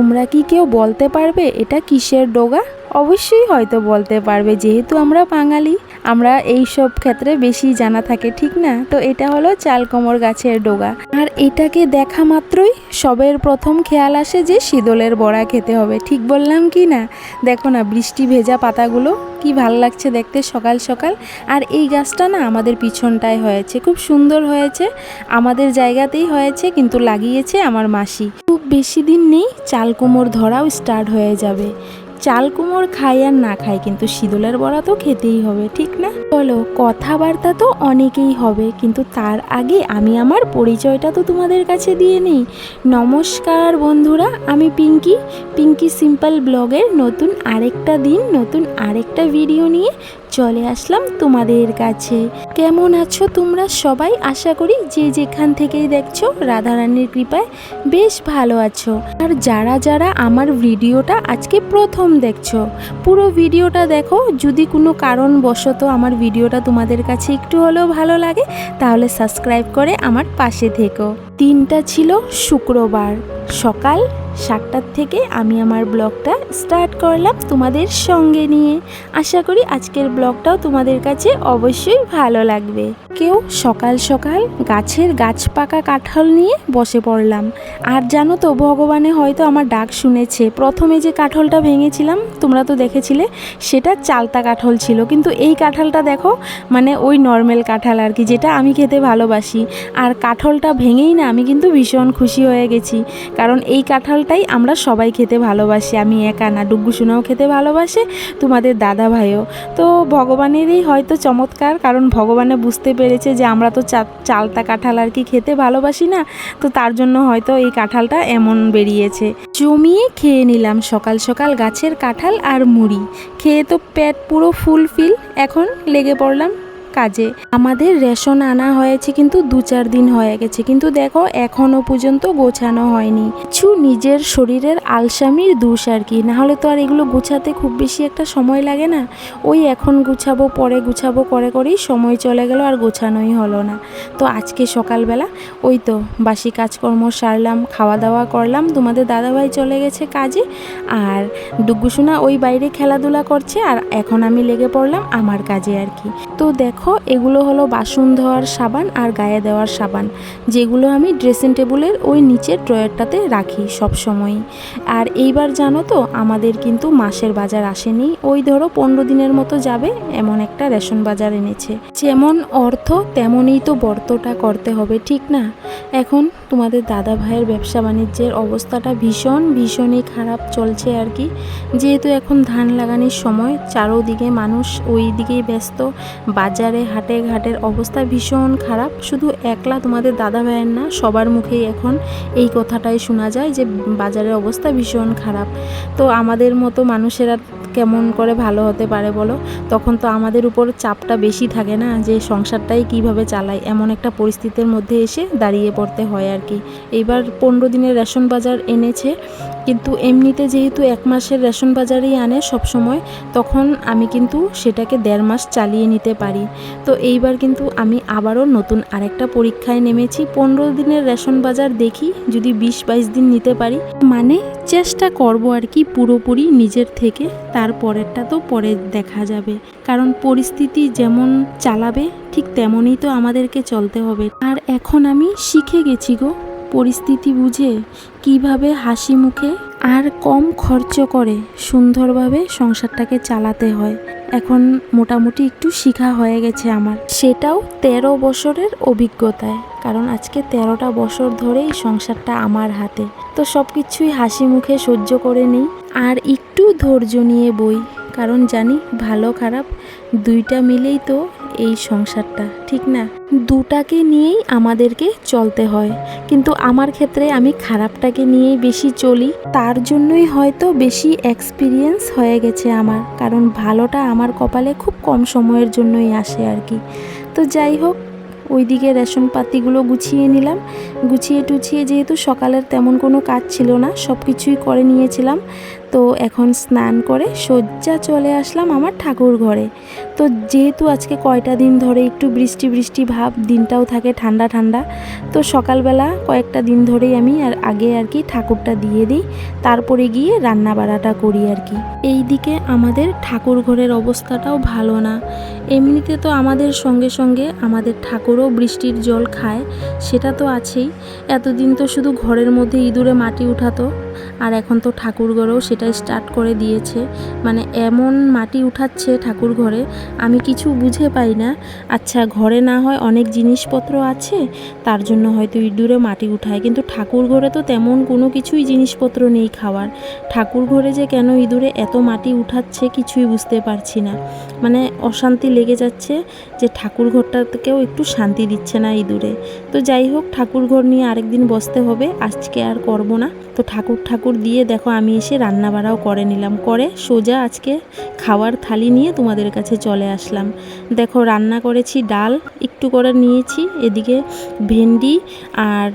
তোমরা কি কেউ বলতে পারবে এটা কিসের ডোগা? অবশ্যই হয়তো বলতে পারবে, যেহেতু আমরা বাঙালি। আমরা এই সব ক্ষেত্রে বেশি জানা থাকে, ঠিক না? তো এটা হলো চালকমর গাছের ডোগা। আর এটাকে দেখা মাত্রই সবের প্রথম খেয়াল আসে যে শীতলের বড়া খেতে হবে, ঠিক বললাম কি না? দেখো না, বৃষ্টি ভেজা পাতাগুলো কি ভালো লাগছে দেখতে সকাল সকাল। আর এই গাছটা না আমাদের পিছনটায় হয়েছে, খুব সুন্দর হয়েছে। আমাদের জায়গাতেই হয়েছে, কিন্তু লাগিয়েছে আমার মাসি। বেশি দিন নেই চাল কুমোর ধরাও স্টার্ট হয়ে যাবে। চাল কুমোর খাই আর না খাই কিন্তু শীতলের বড়া তো খেতেই হবে, ঠিক না? বলো, কথাবার্তা তো অনেকেই হবে, কিন্তু তার আগে আমি আমার পরিচয়টা তো তোমাদের কাছে দিয়ে নিই। নমস্কার বন্ধুরা, আমি পিঙ্কি। পিঙ্কি সিম্পল ব্লগের নতুন আরেকটা দিন, নতুন আরেকটা ভিডিও নিয়ে চলে আসলাম তোমাদের কাছে। কেমন আছো তোমরা সবাই? আশা করি যে যেখান থেকেই দেখছ রাধারানীর কৃপায় বেশ ভালো আছো। আর যারা যারা আমার ভিডিওটা আজকে প্রথম দেখছ, পুরো ভিডিওটা দেখো। যদি কোনো কারণবশত আমার ভিডিওটা তোমাদের কাছে একটু হলেও ভালো লাগে, তাহলে সাবস্ক্রাইব করে আমার পাশে থেকো। দিনটা ছিল শুক্রবার। সকাল সাতটার থেকে আমি আমার ব্লগটা স্টার্ট করলাম তোমাদের সঙ্গে নিয়ে। আশা করি আজকের ব্লগটাও তোমাদের কাছে অবশ্যই ভালো লাগবে। কেউ সকাল সকাল গাছের গাছ পাকা কাঁঠাল নিয়ে বসে পড়লাম। আর জানো তো, ভগবানে হয়তো আমার ডাক শুনেছে। প্রথমে যে কাঁঠালটা ভেঙেছিলাম, তোমরা তো দেখেছিলে, সেটা চালতা কাঁঠাল ছিল। কিন্তু এই কাঁঠালটা দেখো মানে ওই নর্মাল কাঁঠাল আর কি, যেটা আমি খেতে ভালোবাসি। আর কাঁঠালটা ভেঙেই না, আমি কিন্তু ভীষণ খুশি হয়ে গেছি। কারণ এই কাঁঠালটাই আমরা সবাই খেতে ভালোবাসি। আমি একা না ডুগ্গু সোনাও খেতে ভালোবাসে, তোমাদের দাদা ভাইও তো ভগবানেরই হয়তো চমৎকার, কারণ ভগবানে বুঝতে পেরেছে যে আমরা তো চালতা কাঁঠাল আর কি খেতে ভালোবাসি না, তো তার জন্য হয়তো এই কাঁঠালটা এমন বেরিয়েছে। জমিয়ে খেয়ে নিলাম সকাল সকাল গাছের কাঁঠাল আর মুড়ি। খেয়ে তো পেট পুরো ফুলফিল, এখন লেগে পড়লাম কাজে। আমাদের রেশন আনা হয়েছে কিন্তু দু চার দিন হয়ে গেছে। কিন্তু দেখো, এখনও পর্যন্ত গোছানো হয়নি। কিছু নিজের শরীরের আলসামির দোষ আর কি। নাহলে তো আর এগুলো গোছাতে খুব বেশি একটা সময় লাগে না। ওই এখন গুছাবো, পরে গুছাবো, করে করেই সময় চলে গেল আর গোছানোই হলো না। তো আজকে সকালবেলা ওই তো বাসি কাজকর্ম সারলাম খাওয়া দাওয়া করলাম। তোমাদের দাদাভাই চলে গেছে কাজে আর ডুগ্গুসোনা ওই বাইরে খেলাধুলা করছে আর এখন আমি লেগে পড়লাম আমার কাজে আর কি। তো দেখো এগুলো হলো বাসন ধোয়ার সাবান আর গায়ে দেওয়ার সাবান, যেগুলো আমি ড্রেসিং টেবিলের ওই নিচের ড্রয়ারটাতে রাখি সব সময় আর এইবার জানো তো, আমাদের কিন্তু মাসের বাজার আসেনি, ওই ধরো পনেরো দিনের মতো যাবে এমন একটা রেশন বাজার এনেছে। যেমন অর্থ, তেমনই তো বর্তটা করতে হবে, ঠিক না? এখন তোমাদের দাদা ভাইয়ের ব্যবসা বাণিজ্যের অবস্থাটা ভীষণ, ভীষণই খারাপ চলছে আর কি। যেহেতু এখন ধান লাগানোর সময়, চারোদিকে মানুষ ওই দিকেই ব্যস্ত, বাজারে হাটে ঘাটের অবস্থা ভীষণ খারাপ। শুধু একলা তোমাদের দাদা ভাইয়ের না, সবার মুখেই এখন এই কথাটাই শোনা যায় যে বাজারের অবস্থা ভীষণ খারাপ। তো আমাদের মতো মানুষেরা কেমন করে ভালো হতে পারে বলো? তখন তো আমাদের উপর চাপটা বেশি থাকে না যে সংসারটাই কীভাবে চালাই, এমন একটা পরিস্থিতির মধ্যে এসে দাঁড়িয়ে পড়তে হয় আর কি। এইবার পনেরো দিনের রেশন বাজার এনেছে কিন্তু এমনিতে যেহেতু এক মাসের রেশন বাজারেই আনে সব সময়, তখন আমি কিন্তু সেটাকে দেড় মাস চালিয়ে নিতে পারি। তো এইবার কিন্তু আমি আবারও নতুন আরেকটা পরীক্ষায় নেমেছি। পনেরো দিনের রেশন বাজার দেখি, যদি বিশ বাইশ দিন নিতে পারি। মানে চেষ্টা করব আর কি পুরোপুরি নিজের থেকে, তারপরেরটা তো পরে দেখা যাবে। কারণ পরিস্থিতি যেমন চালাবে, ঠিক তেমনই তো আমাদেরকে চলতে হবে। আর এখন আমি শিখে গেছি গো। পরিস্থিতি বুঝে কীভাবে হাসি মুখে আর কম খরচ করে সুন্দরভাবে সংসারটাকে চালাতে হয়। এখন মোটামুটি একটু শিখা হয়ে গেছে আমার। সেটাও তেরো বছরের অভিজ্ঞতায়, কারণ আজকে তেরোটা বছর ধরেই সংসারটা আমার হাতে। তো সব কিছুই হাসি মুখে সহ্য করে নিই, আর একটু ধৈর্য নিয়ে বই। কারণ জানি ভালো খারাপ দুইটা মিলেই তো এই সংসারটা, ঠিক না? দুটাকে নিয়েই আমাদেরকে চলতে হয়। কিন্তু আমার ক্ষেত্রে আমি খারাপটাকে নিয়েই বেশি চলি, তার জন্যই হয়তো বেশি এক্সপিরিয়েন্স হয়ে গেছে আমার। কারণ ভালোটা আমার কপালে খুব কম সময়ের জন্যই আসে আর কি। তো যাই হোক, ওইদিকে রেশন পাতিগুলো গুছিয়ে নিলাম। গুছিয়ে টুছিয়ে যেহেতু সকালের তেমন কোনো কাজ ছিল না সব কিছুই করে নিয়েছিলাম। তো এখন স্নান করে সজ্জা চলে আসলাম আমার ঠাকুর ঘরে। তো যেহেতু আজকে কয়টা দিন ধরে একটু বৃষ্টি বৃষ্টি ভাব, দিনটাও থাকে ঠান্ডা ঠান্ডা, তো সকালবেলা কয়েকটা দিন ধরেই আমি আর আগে আর কি ঠাকুরটা দিয়ে দিই, তারপরে গিয়ে রান্না বাড়াটা করি আর কি। এই দিকে আমাদের ঠাকুর ঘরের অবস্থাটাও ভালো না। এমনিতে তো আমাদের সঙ্গে সঙ্গে আমাদের ঠাকুরও বৃষ্টির জল খায়, সেটা তো আছেই। এতদিন তো শুধু ঘরের মধ্যে ইঁদুরে মাটি উঠাতো আর এখন তো ঠাকুর ঘরেও সেটাই স্টার্ট করে দিয়েছে। মানে এমন মাটি উঠাচ্ছে ঠাকুর ঘরে আমি কিছু বুঝে পাই না। আচ্ছা ঘরে না হয় অনেক জিনিসপত্র আছে, তার জন্য হয়তো ইঁদুরে মাটি উঠায়, কিন্তু ঠাকুর ঘরে তো তেমন কোনো কিছুই জিনিসপত্র নেই খাওয়ার। ঠাকুর ঘরে যে কেন ইঁদুরে এত মাটি উঠাচ্ছে কিছুই বুঝতে পারছি না। মানে অশান্তি লেগে যাচ্ছে যে ঠাকুর ঘরটাকেও একটু শান্তি দিচ্ছে না ইঁদুরে। তো যাই হোক ঠাকুর ঘর নিয়ে আরেকদিন বসতে হবে, আজকে আর করব না। তো ঠাকুর ঠাকুর দিয়ে দেখো আমি এসে রান্না বাড়াও করে নিলাম। করে সোজা আজকে খাওয়ার থালি নিয়ে তোমাদের কাছে চলে আসলাম। দেখো রান্না করেছি ডাল একটু করে নিয়েছি এদিকে ভেন্ডি আর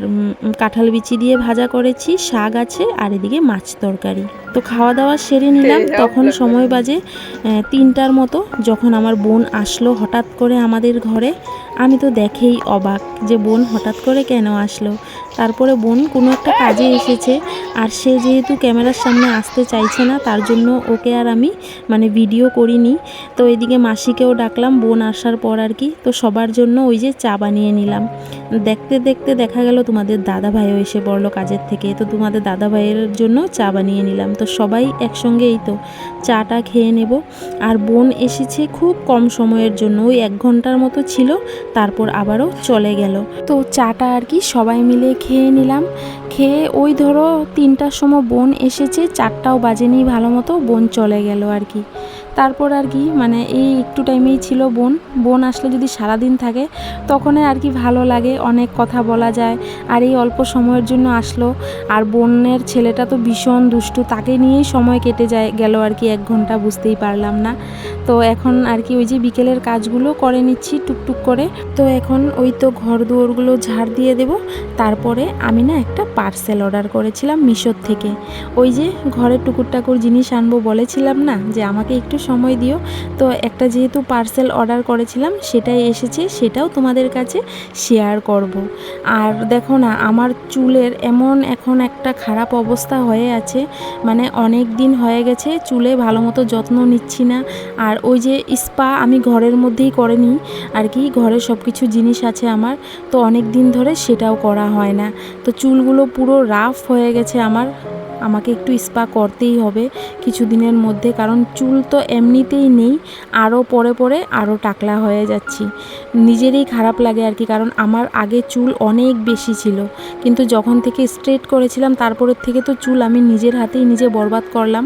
কাঁঠাল বিচি দিয়ে ভাজা করেছি শাক আছে আর এদিকে মাছ তরকারি। তো খাওয়া দাওয়া সেরে নিলাম তখন সময় বাজে তিনটার মতো যখন আমার বোন আসলো হঠাৎ করে আমাদের ঘরে আমি তো দেখেই অবাক যে বোন হঠাৎ করে কেন আসলো। তারপরে বোন কোনো একটা কাজে এসেছে আর সে যেহেতু ক্যামেরার সামনে আসতে চাইছে না, তার জন্য ওকে আর আমি মানে ভিডিও করিনি। তো এদিকে মাসিকেও ডাকলাম, বোন আসার পর আর কি। তো সবার জন্য ওই যে চা বানিয়ে নিলাম। দেখতে দেখতে দেখা গেল তোমাদের দাদা ভাইও এসে পড়ল কাজের থেকে। তো তোমাদের দাদা ভাইয়ের জন্য চা বানিয়ে নিলাম। তো সবাই একসঙ্গে এই তো চাটা খেয়ে নেব। আর বোন এসেছে খুব কম সময়ের জন্য, ওই এক ঘণ্টার মতো ছিল। তারপর আবারও চলে গেল। তো চাটা আর কি সবাই মিলে খেয়ে নিলাম। খেয়ে ওই ধরো তিনটার সময় বোন এসেছে, চারটাও বাজেনি ভালো মতো, বোন চলে গেল আর কি। তারপর আর কি মানে এই একটু টাইমেই ছিল বোন। বোন আসলে যদি সারাদিন থাকে তখনই আর কি ভালো লাগে, অনেক কথা বলা যায়, আর এই অল্প সময়ের জন্য আসলো। আর বোনের ছেলেটা তো ভীষণ দুষ্টু, তাকে নিয়েই সময় কেটে যায়, গেল আর কি এক ঘণ্টা, বুঝতেই পারলাম না। তো এখন আর কি ওই যে বিকেলের কাজগুলো করে নিচ্ছি টুকটুক করে। তো এখন ওই তো ঘর দুয়ারগুলো ঝাড় দিয়ে দেব। তারপরে আমি না একটা পার্সেল অর্ডার করেছিলাম মিশোর থেকে। ওই যে ঘরের টুকুর টাকুর জিনিস আনব বলেছিলাম না, যে আমাকে একটু সময় দিও। তো একটা যেহেতু পার্সেল অর্ডার করেছিলাম, সেটাই এসেছে, সেটাও তোমাদের কাছে শেয়ার করব। আর দেখো না, আমার চুলের এমন এখন একটা খারাপ অবস্থা হয়ে আছে মানে অনেক দিন হয়ে গেছে, চুলে ভালো মতো যত্ন নিচ্ছি না। আর ওই যে স্পা আমি ঘরের মধ্যেই করে নিই, আর কি, ঘরে সব কিছু জিনিস আছে আমার, তো অনেক দিন ধরে সেটাও করা হয় না। তো চুলগুলো পুরো রাফ হয়ে গেছে আমার আমাকে একটু স্পা করতেই হবে কিছু দিনের মধ্যে, কারণ চুল তো এমনিতেই নেই, আরও পরে পরে আরও টাকলা হয়ে যাচ্ছি। নিজেরই খারাপ লাগে আর কি, কারণ আমার আগে চুল অনেক বেশি ছিল, কিন্তু যখন থেকে স্ট্রেট করেছিলাম, তারপরের থেকে তো চুল আমি নিজের হাতেই নিজে বরবাদ করলাম।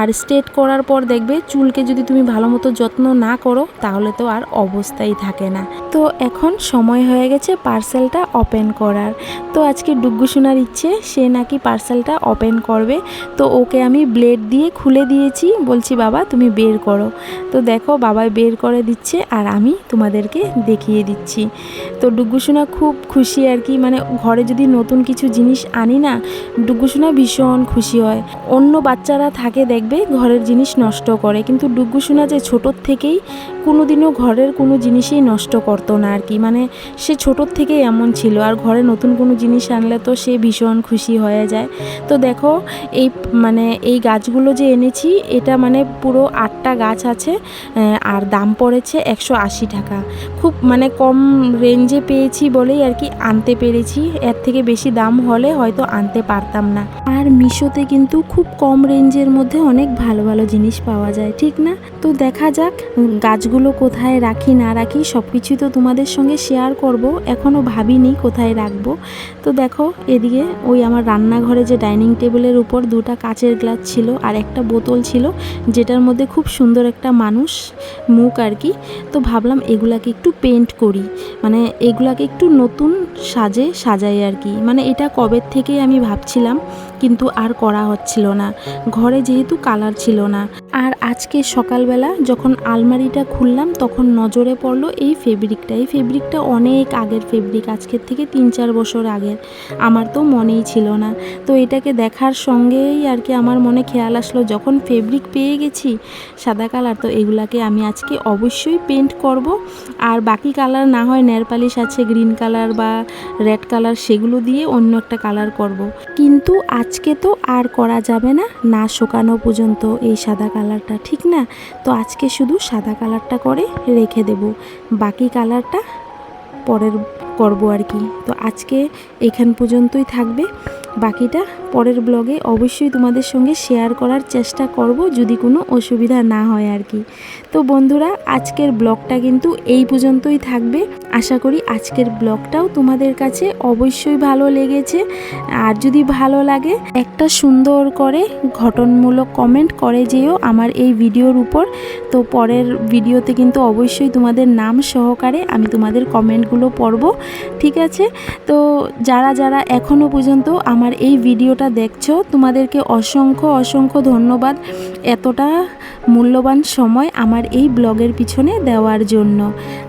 আর স্ট্রেট করার পর দেখবে চুলকে যদি তুমি ভালো মতো যত্ন না করো, তাহলে তো আর অবস্থাই থাকে না। তো এখন সময় হয়ে গেছে পার্সেলটা ওপেন করার। তো আজকে ডুগ্গু শোনার ইচ্ছে, সে নাকি পার্সেলটা ওপেন করবে। তো ওকে আমি ব্লেড দিয়ে খুলে দিয়েছি। বলছি, বাবা, তুমি বের করো। তো দেখো বাবাই বের করে দিচ্ছে আর আমি তোমাদেরকে দেখিয়ে দিচ্ছি। তো ডুগ্গু সোনা খুব খুশি আর কি। মানে ঘরে যদি নতুন কিছু জিনিস আনি না ডুগ্গু সোনা ভীষণ খুশি হয়। অন্য বাচ্চারা থাকে, দেখবে ঘরের জিনিস নষ্ট করে। কিন্তু ডুগ্গু সোনা যে ছোটোর থেকেই কোনোদিনও ঘরের কোনো জিনিসই নষ্ট করতো না আর কি। মানে সে ছোটোর থেকেই এমন ছিল। আর ঘরে নতুন কোনো জিনিস আনলে তো সে ভীষণ খুশি হয়ে যায়। তো দেখো এই মানে এই গাছগুলো যে এনেছি, এটা মানে পুরো আটটা গাছ আছে আর দাম পড়েছে একশো আশি টাকা। খুব মানে কম রেঞ্জে পেয়েছি বলেই আর কি আনতে পেরেছি। এর থেকে বেশি দাম হলে হয়তো আনতে পারতাম না। আর মিশোতে কিন্তু খুব কম রেঞ্জের মধ্যে অনেক ভালো ভালো জিনিস পাওয়া যায়, ঠিক না? তো দেখা যাক, গাছগুলো কোথায় রাখি, না রাখি সব কিছুই তো তোমাদের সঙ্গে শেয়ার করব। এখনও ভাবিনি কোথায় রাখব। তো দেখো, এদিকে ওই আমার রান্নাঘরে যে ডাইনিং টেবিলের উপর দুটা কাচের গ্লাস ছিল আর একটা বোতল ছিল, যেটার মধ্যে খুব সুন্দর একটা মানুষ মুখ আর কি। তো ভাবলাম এগুলাকে একটু পেন্ট করি মানে এগুলাকে একটু নতুন সাজে সাজাই আর কি। মানে এটা কবের থেকেই আমি ভাবছিলাম, কিন্তু আর করা হচ্ছিল না। ঘরে যেহেতু কালার ছিল না। আর আজকে সকালবেলা যখন আলমারিটা খুললাম, তখন নজরে পড়ল এই ফেব্রিকটা। এই ফেব্রিকটা অনেক আগের ফেব্রিক, আজকের থেকে তিন চার বছর আগের। আমার তো মনেই ছিল না। তো এটাকে দেখার সঙ্গেই আর কি আমার মনে খেয়াল আসলো, যখন ফেব্রিক পেয়ে গেছি সাদা কালার, তো এগুলাকে আমি আজকে অবশ্যই পেন্ট করব। আর বাকি কালার না হয় নেরপালিশ আছে, গ্রিন কালার বা রেড কালার, সেগুলো দিয়ে অন্য একটা কালার করব। কিন্তু আজকে তো আর করা যাবে না না শুকানো পর্যন্ত এই সাদা কালারটা ঠিক না, তো আজকে শুধু সাদা কালারটা করে রেখে দেব। বাকি কালারটা পরের করব আর কি। তো আজকে এখান পর্যন্তই থাকবে। বাকিটা পরের ব্লগে অবশ্যই তোমাদের সঙ্গে শেয়ার করার চেষ্টা করব যদি কোনো অসুবিধা না হয় আর কি। তো বন্ধুরা, আজকের ব্লগটা কিন্তু এই পর্যন্তই থাকবে। আশা করি আজকের ব্লগটাও তোমাদের কাছে অবশ্যই ভালো লেগেছে। আর যদি ভালো লাগে, একটা সুন্দর করে ঘটনমূলক কমেন্ট করে যেও আমার এই ভিডিওর উপর। তো পরের ভিডিওতে কিন্তু অবশ্যই তোমাদের নাম সহকারে আমি তোমাদের কমেন্টগুলো পড়ব, ঠিক আছে? তো যারা যারা এখনও পর্যন্ত আমার এই ভিডিওটা দেখছ, তোমাদেরকে অসংখ্য অসংখ্য ধন্যবাদ এতটা মূল্যবান সময় আমার এই ব্লগের পিছনে দেওয়ার জন্য।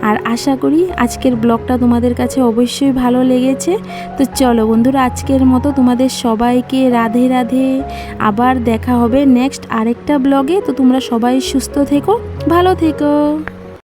আর আশা করি আজকের ব্লগটা তোমাদের কাছে অবশ্যই ভালো লেগেছে। তো চলো বন্ধুরা, আজকের মতো তোমাদের সবাইকে রাধে রাধে। আবার দেখা হবে নেক্সট আরেকটা ব্লগে। তো তোমরা সবাই সুস্থ থেকো, ভালো থেকো।